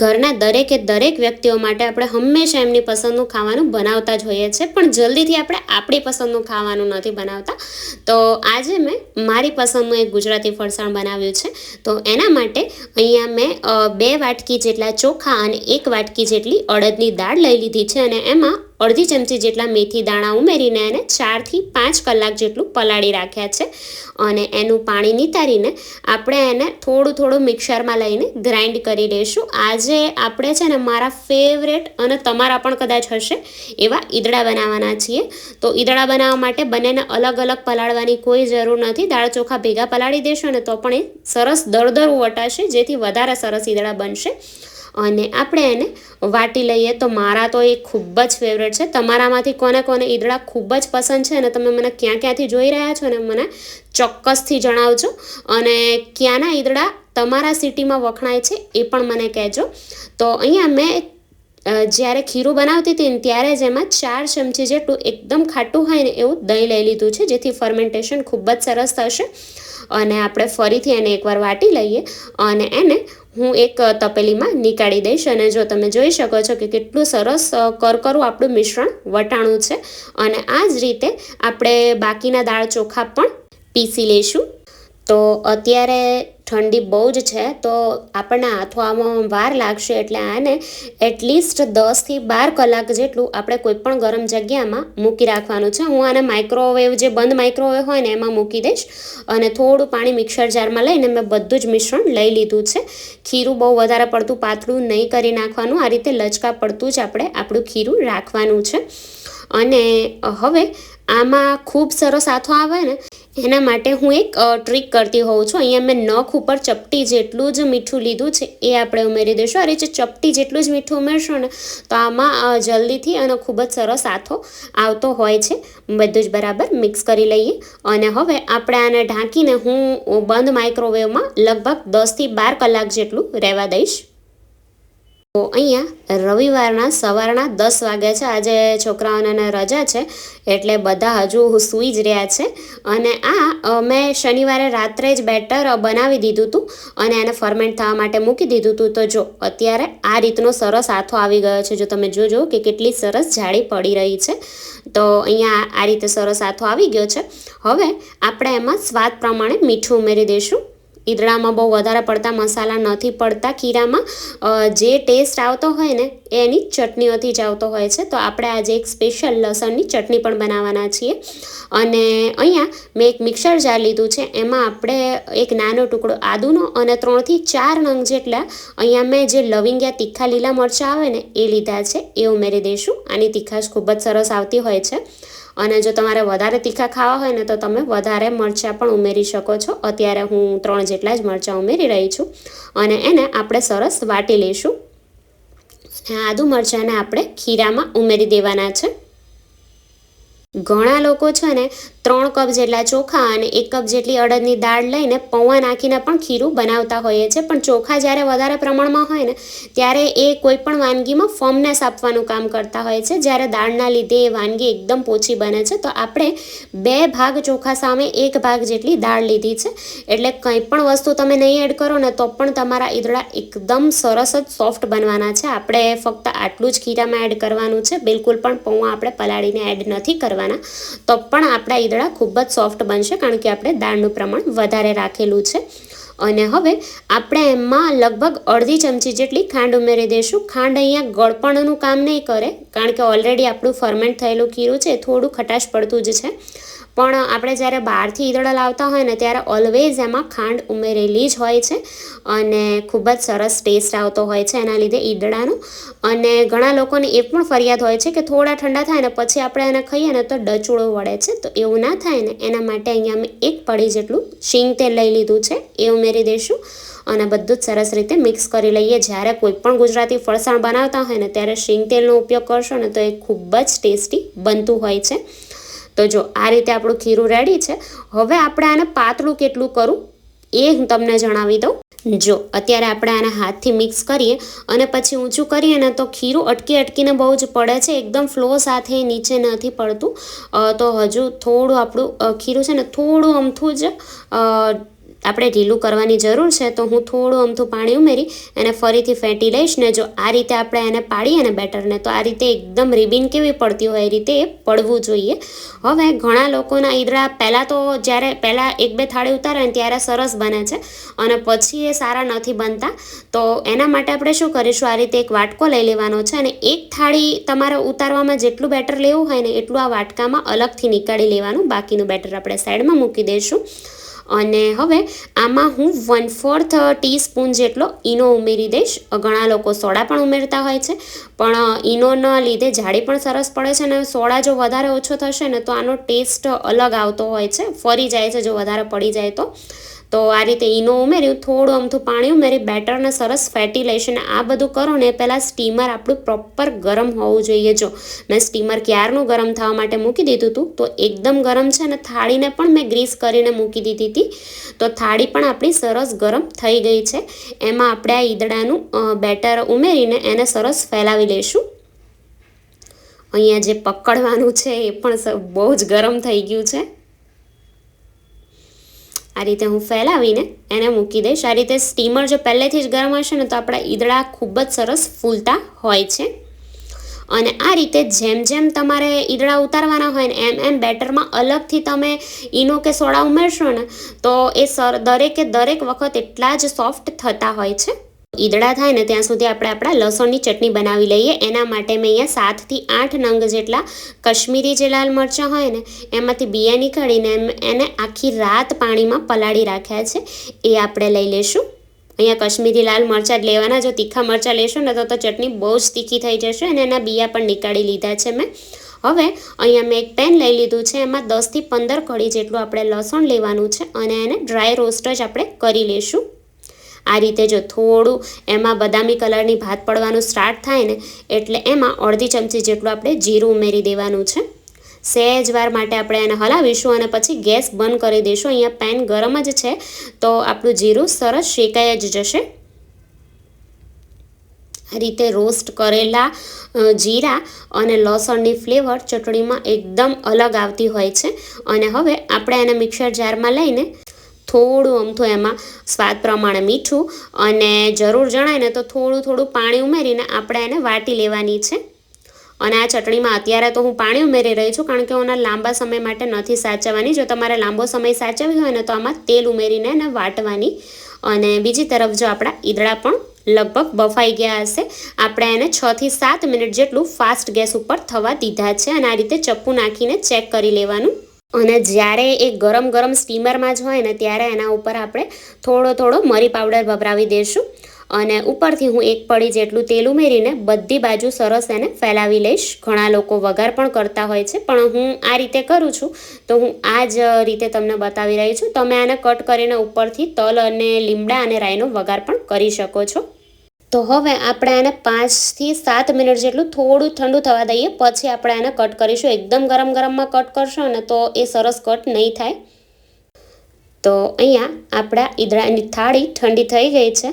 ઘરના દરેકે દરેક વ્યક્તિઓ માટે આપણે હંમેશા એમની પસંદનું ખાવાનું બનાવતા જ હોઈએ છીએ, પણ જલ્દીથી આપણે આપણી પસંદનું ખાવાનું નથી બનાવતા. તો આજે મેં મારી પસંદનું એક ગુજરાતી ફરસાણ બનાવ્યું છે. તો એના માટે અહીંયા મેં બે વાટકી જેટલા ચોખા અને એક વાટકી જેટલી અડદની દાળ લઈ લીધી છે અને એમાં અડધી ચમચી જેટલા મેથી દાણા ઉમેરીને એને ચારથી પાંચ કલાક જેટલું પલાળી રાખ્યા છે અને એનું પાણી નિતારીને આપણે એને થોડું થોડું મિક્સરમાં લઈને ગ્રાઇન્ડ કરી લઈશું. આજે આપણે છે ને મારા ફેવરેટ અને તમારા પણ કદાચ હશે એવા ઈદડા બનાવવાના છીએ. તો ઈદડા બનાવવા માટે બંનેને અલગ અલગ પલાળવાની કોઈ જરૂર નથી. દાળ ચોખા ભેગા પલાળી દેશો ને તો પણ એ સરસ દળદરું વટાશે જેથી વધારે સરસ ઈદડા બનશે. અને આપણે એને વાટી લઈએ. તો મારા તો એ ખૂબ જ ફેવરેટ છે. તમારામાંથી કોને કોને ઈદડા ખૂબ જ પસંદ છે અને તમે મને ક્યાં ક્યાંથી જોઈ રહ્યા છો ને મને ચોક્કસથી જણાવજો. અને ક્યાંના ઈદડા તમારા સિટીમાં વખણાય છે એ પણ મને કહેજો. તો અહીંયા મેં જ્યારે ખીરું બનાવતી હતી ને ત્યારે જ એમાં ચાર ચમચી જેટલું એકદમ ખાટું હોય ને એવું દહીં લઈ લીધું છે, જેથી ફર્મેન્ટેશન ખૂબ જ સરસ થશે. અને આપણે ફરીથી એને એકવાર વાટી લઈએ અને એને હું એક તપેલીમાં નીકાળી દઈશ અને જો તમે જોઈ શકો છો કે કેટલું સરસ કરકરું આપણું મિશ્રણ વટાણું છે અને આ જ રીતે આપણે બાકીના દાળ ચોખા પણ પીસી લઈશું. તો અત્યારે ઠંડી બહુ જ છે, તો આપણને હાથો આવવામાં વાર લાગશે એટલે આને એટલીસ્ટ દસથી બાર કલાક જેટલું આપણે કોઈ પણ ગરમ જગ્યામાં મૂકી રાખવાનું છે. હું આને માઇક્રોવેવ જે બંધ માઇક્રોવેવ હોય ને એમાં મૂકી દઈશ અને થોડું પાણી મિક્સર જારમાં લઈને મેં બધું જ મિશ્રણ લઈ લીધું છે. ખીરું બહુ વધારે પડતું પાતળું નહીં કરી નાખવાનું, આ રીતે લચકા પડતું જ આપણે આપણું ખીરું રાખવાનું છે. અને હવે આમાં ખૂબ સરસ આથો આવે ને, એના માટે હું એક ટ્રીક કરતી હોઉં છું. અહીંયા મેં નખ ઉપર ચપટી જેટલું જ મીઠું લીધું છે. એ આપણે ઉમેરી દઈશું. અરે, જે ચપટી જેટલું જ મીઠું ઉમેરશો ને, તો આમાં જલ્દીથી અને ખૂબ જ સરસ આથો આવતો હોય છે. બધું જ બરાબર મિક્સ કરી લઈએ. અને હવે આપણે આને ઢાંકીને હું બંધ માઇક્રોવેવમાં લગભગ દસથી બાર કલાક જેટલું રહેવા દઈશ. તો અહીંયા રવિવારના સવારના દસ વાગ્યા છે. આજે છોકરાઓને રજા છે, એટલે બધા હજુ સૂઈ જ રહ્યા છે. અને આ મેં શનિવારે રાત્રે જ બેટર બનાવી દીધું હતું અને એને ફર્મેન્ટ થવા માટે મૂકી દીધું હતું તો જો, અત્યારે આ રીતનો સરસ આથો આવી ગયો છે. જો તમે જોજો કે કેટલી સરસ જાળી પડી રહી છે. તો અહીંયા આ રીતે સરસ આથો આવી ગયો છે. હવે આપણે એમાં સ્વાદ પ્રમાણે મીઠું ઉમેરી દઈશું. ઈદડામાં બહુ વધારે પડતા મસાલા નથી પડતા. ખીરામાં જે ટેસ્ટ આવતો હોય ને, એની ચટણીઓથી જ આવતો હોય છે. તો આપણે આજે એક સ્પેશિયલ લસણની ચટણી પણ બનાવવાના છીએ. અને અહીંયા મેં એક મિક્સર જાર લીધું છે. એમાં આપણે એક નાનો ટુકડો આદુનો અને ત્રણથી ચાર નંગ જેટલા અહીંયા મેં જે લવિંગિયા તીખા લીલા મરચાં આવે ને, એ લીધા છે. એ ઉમેરી દઈશું. આની તીખાશ ખૂબ જ સરસ આવતી હોય છે. અને જો તમારે વધારે તીખા ખાવા હોય ને, તો તમે વધારે મરચાં પણ ઉમેરી શકો છો. અત્યારે હું ત્રણ જેટલા જ મરચાં ઉમેરી રહી છું. અને એને આપણે સરસ વાટી લઈશું. અને આદુ મરચાંને આપણે ખીરામાં ઉમેરી દેવાના છે. ઘણા લોકો છે ને ત્રણ કપ જેટલા ચોખા અને એક કપ જેટલી અડદની દાળ લઈને પૌવા નાખીને પણ ખીરું બનાવતા હોઈએ છીએ. પણ ચોખા જ્યારે વધારે પ્રમાણમાં હોય ને, ત્યારે એ કોઈ પણ વાનગીમાં ફોર્મનેસ આપવાનું કામ કરતા હોય છે. જ્યારે દાળના લીધે એ વાનગી એકદમ પોચી બને છે. તો આપણે બે ભાગ ચોખા સામે એક ભાગ જેટલી દાળ લીધી છે. એટલે કંઈ પણ વસ્તુ તમે નહીં એડ કરો ને, તો પણ તમારા ઈદડા એકદમ સરસ જ સોફ્ટ બનવાના છે. આપણે ફક્ત આટલું જ ખીરામાં એડ કરવાનું છે. બિલકુલ પણ પૌવા આપણે પલાળીને એડ નથી કરવાના. તો પણ આપણા ઈદડા ખૂબ જ સોફ્ટ બનશે કારણ કે આપણે દાળનું પ્રમાણ વધારે રાખેલું છે. અને હવે આપણે એમાં લગભગ અડધી ચમચી જેટલી ખાંડ ઉમેરી દઈશું. ખાંડ અહીંયા ગળપણનું કામ નહીં કરે, કારણ કે ઓલરેડી આપણું ફર્મેન્ટ થયેલું ખીરું છે થોડું ખટાશ પડતું જ છે. પણ આપણે જ્યારે બહારથી ઈદળા લાવતા હોય ને ત્યારે ઓલવેઝ એમાં ખાંડ ઉમેરેલી જ હોય છે અને ખૂબ જ સરસ ટેસ્ટ આવતો હોય છે એના લીધે ઈદળાનું. અને ઘણા લોકોને એ પણ ફરિયાદ હોય છે કે થોડા ઠંડા થાય ને પછી આપણે એને ખાઈએ ને તો ડચુળો વળે છે. તો એવું ના થાય ને એના માટે અહીંયા અમે એક પડી જેટલું શીંગ તેલ લઈ લીધું છે, એ ઉમેરી દઈશું. અને બધું જ સરસ રીતે મિક્સ કરી લઈએ. જ્યારે કોઈ પણ ગુજરાતી ફરસાણ બનાવતા હોય ને ત્યારે શીંગ તેલનો ઉપયોગ કરશો ને તો એ ખૂબ જ ટેસ્ટી બનતું હોય છે. તો જો આ રીતે આપણું ખીરું રેડી છે, હવે આપણે આને પાતળું કેટલું કરું એ હું તમને જણાવી દઉં. જો અત્યારે આપણે આને હાથથી મિક્સ કરીએ અને પછી ઊંચું કરીએ ને તો ખીરું અટકી અટકીને બહુ જ પડે છે, એકદમ ફ્લો સાથે નીચે નથી પડતું. તો હજુ થોડું આપણું ખીરું છે ને થોડું અમથું જ આપણે ઢીલું કરવાની જરૂર છે, તો હું થોડું અમથું પાણી ઉમેરી એને ફરીથી ફેંટી લઈશ ને જો આ રીતે આપણે એને પાડીએ ને બેટરને, તો આ રીતે એકદમ રિબિન કેવી પડતી હોય એ રીતે પડવું જોઈએ. હવે ઘણા લોકોના ઈદડા પહેલાં તો જ્યારે પહેલાં એક બે થાળી ઉતારે ને ત્યારે સરસ બને છે અને પછી એ સારા નથી બનતા. તો એના માટે આપણે શું કરીશું, આ રીતે એક વાટકો લઈ લેવાનો છે અને એક થાળી તમારે ઉતારવામાં જેટલું બેટર લેવું હોય ને એટલું આ વાટકામાં અલગથી નીકાળી લેવાનું. બાકીનું બેટર આપણે સાઈડમાં મૂકી દઈશું. અને હવે આમાં હું વન ફોર્થ ટીસ્પૂન જેટલો ઈનો ઉમેરી દઈશ. ઘણા લોકો સોડા પણ ઉમેરતા હોય છે, પણ ઈનોના લીધે જાડી પણ સરસ પડે છે અને સોડા જો વધારે ઓછો થશે ને તો આનો ટેસ્ટ અલગ આવતો હોય છે, ફરી જાય છે જો વધારે પડી જાય તો. તો આ રીતે ઈનો ઉમેર્યું, થોડું અમથું પાણી ઉમેરી બેટરને સરસ ફેટી લઈશ અને આ બધું કરો ને પહેલાં સ્ટીમર આપણું પ્રોપર ગરમ હોવું જોઈએ. જો મેં સ્ટીમર ક્યારનું ગરમ થવા માટે મૂકી દીધું હતું તો એકદમ ગરમ છે અને થાળીને પણ મેં ગ્રીસ કરીને મૂકી દીધી હતી. તો થાળી પણ આપણી સરસ ગરમ થઈ ગઈ છે. એમાં આપણે આ ઈદડાનું બેટર ઉમેરીને એને સરસ ફેલાવી લઈશું. અહીંયા જે પકડવાનું છે એ પણ બહુ જ ગરમ થઈ ગયું છે. આ રીતે હું ફેલાવીને એને મૂકી દઈશ. આ રીતે સ્ટીમર જો પહેલેથી જ ગરમ હશે ને, તો આપણા ઈદળા ખૂબ જ સરસ ફૂલતા હોય છે. અને આ રીતે જેમ જેમ તમારે ઈદળા ઉતારવાના હોય ને, એમ એમ બેટરમાં અલગથી તમે ઈનો કે સોડા ઉમેરશો ને, તો એ સર, દરેકે દરેક વખત એટલા જ સોફ્ટ થતા હોય છે. ઈદડા થાય ને ત્યાં સુધી આપણે આપણા લસણની ચટણી બનાવી લઈએ. એના માટે મેં અહીંયા સાતથી આઠ નંગ જેટલા કશ્મીરી જે લાલ મરચાં હોય ને, એમાંથી બિયા નીકાળીને એને આખી રાત પાણીમાં પલાળી રાખ્યા છે. એ આપણે લઈ લઈશું અહીંયા કશ્મીરી લાલ મરચાં જ લેવાના. જો તીખા મરચાં લેશો ને તો તો ચટણી બહુ જ તીખી થઈ જશે અને એના બિયા પણ નીકાળી લીધા છે મેં. હવે અહીંયા મેં એક પેન લઈ લીધું છે. એમાં દસથી પંદર કળી જેટલું આપણે લસણ લેવાનું છે અને એને ડ્રાય રોસ્ટ જ આપણે કરી લઈશું આ રીતે જો થોડું એમાં બદામી કલરની ભાત પડવાનું સ્ટાર્ટ થાય ને, એટલે એમાં અડધી ચમચી જેટલું આપણે જીરું ઉમેરી દેવાનું છે. સહેજ વાર માટે આપણે એને હલાવીશું અને પછી ગેસ બંધ કરી દઈશું. અહીંયા પેન ગરમ જ છે, તો આપણું જીરું સરસ શેકાઈ જ જશે. આ રીતે રોસ્ટ કરેલા જીરા અને લસણની ફ્લેવર ચટણીમાં એકદમ અલગ આવતી હોય છે. અને હવે આપણે એને મિક્સર જારમાં લઈને થોડું અમથું એમાં સ્વાદ પ્રમાણે મીઠું અને જરૂર જણાય ને તો થોડું થોડું પાણી ઉમેરીને આપણે એને વાટી લેવાની છે. અને આ ચટણીમાં અત્યારે તો હું પાણી ઉમેરી રહી છું કારણ કે ઓના લાંબા સમય માટે નથી સાચવવાની. જો તમારે લાંબો સમય સાચવવી હોય ને તો આમાં તેલ ઉમેરીને એને વાટવાની. અને બીજી તરફ જો આપણા ઈદળા પણ લગભગ બફાઈ ગયા હશે, આપણે એને છથી સાત મિનિટ જેટલું ફાસ્ટ ગેસ ઉપર થવા દીધા છે અને આ રીતે ચપ્પુ નાખીને ચેક કરી લેવાનું. અને જ્યારે એ ગરમ ગરમ સ્ટીમરમાં જ હોય ને ત્યારે એના ઉપર આપણે થોડો થોડો મરી પાવડર ભભરાવી દઈશું અને ઉપરથી હું એક પડી જેટલું તેલ ઉમેરીને બધી બાજુ સરસ એને ફેલાવી લઈશ. ઘણા લોકો વઘાર પણ કરતા હોય છે. પણ હું આ રીતે કરું છું તો હું આ જ રીતે તમને બતાવી રહી છું. તમે આને કટ કરીને ઉપરથી તલ અને લીમડા અને રાઈનો વઘાર પણ કરી શકો છો. તો હવે આપણે આને પાંચથી સાત મિનિટ જેટલું થોડું ઠંડુ થવા દઈએ. પછી આપણે આને કટ કરીશું. એકદમ ગરમ ગરમમાં કટ કરશો ને તો એ સરસ કટ નહીં થાય. તો અહીંયા આપણા ઈદડાની થાળી ઠંડી થઈ ગઈ છે.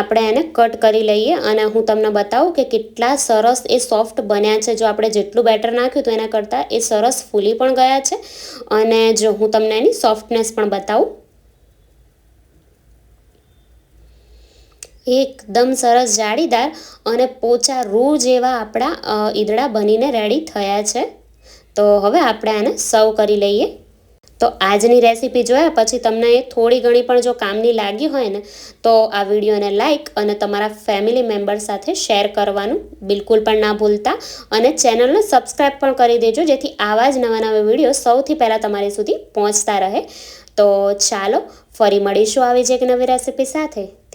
આપણે એને કટ કરી લઈએ અને હું તમને બતાવું કે કેટલા સરસ એ સોફ્ટ બન્યા છે. જો આપણે જેટલું બેટર નાખ્યું તો એના કરતાં એ સરસ ફૂલી પણ ગયા છે. અને જો હું તમને એની સોફ્ટનેસ પણ બતાવું. એકદમ સરસ જાળીદાર અને પોચા રૂ જેવા આપણા ઈદડા બનીને રેડી થયા છે. તો હવે આપણે આને સર્વ કરી લઈએ. તો આજની રેસીપી જોયા, પછી તમને એ થોડી ઘણી પણ જો કામની લાગી હોય ને, તો આ વિડીયોને લાઇક અને તમારા ફેમિલી મેમ્બર સાથે શેર કરવાનું બિલકુલ પણ ના ભૂલતા. અને ચેનલને સબસ્ક્રાઈબ પણ કરી દેજો, જેથી આવા જ નવા નવા વીડિયો સૌથી પહેલાં તમારી સુધી પહોંચતા રહે. તો ચાલો, ફરી મળીશું આવી જ એક નવી રેસીપી સાથે.